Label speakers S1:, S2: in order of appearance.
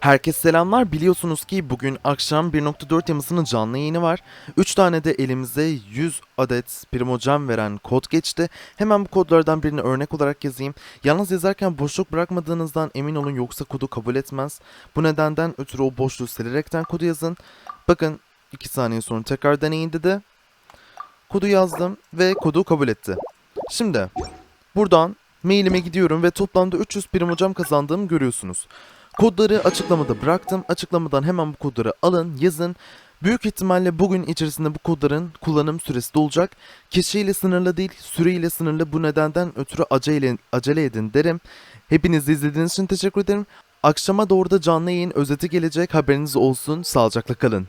S1: Herkese selamlar. Biliyorsunuz ki bugün akşam 1.4 yamasının canlı yayını var. 3 tane de elimize 100 adet primogen veren kod geçti. Hemen bu kodlardan birini örnek olarak yazayım. Yalnız yazarken boşluk bırakmadığınızdan emin olun yoksa kodu kabul etmez. Bu nedenden ötürü o boşluğu silerekten kodu yazın. Bakın 2 saniye sonra tekrar deneyin dedi. Kodu yazdım ve kodu kabul etti. Şimdi buradan mailime gidiyorum ve toplamda 300 primogen kazandığımı görüyorsunuz. Kodları açıklamada bıraktım. Açıklamadan hemen bu kodları alın, yazın. Büyük ihtimalle bugün içerisinde bu kodların kullanım süresi de olacak. Kişiyle sınırlı değil, süreyle sınırlı. Bu nedenden ötürü acele, acele edin derim. Hepiniz izlediğiniz için teşekkür ederim. Akşama doğru da canlı yayın özeti gelecek. Haberiniz olsun. Sağlıcakla kalın.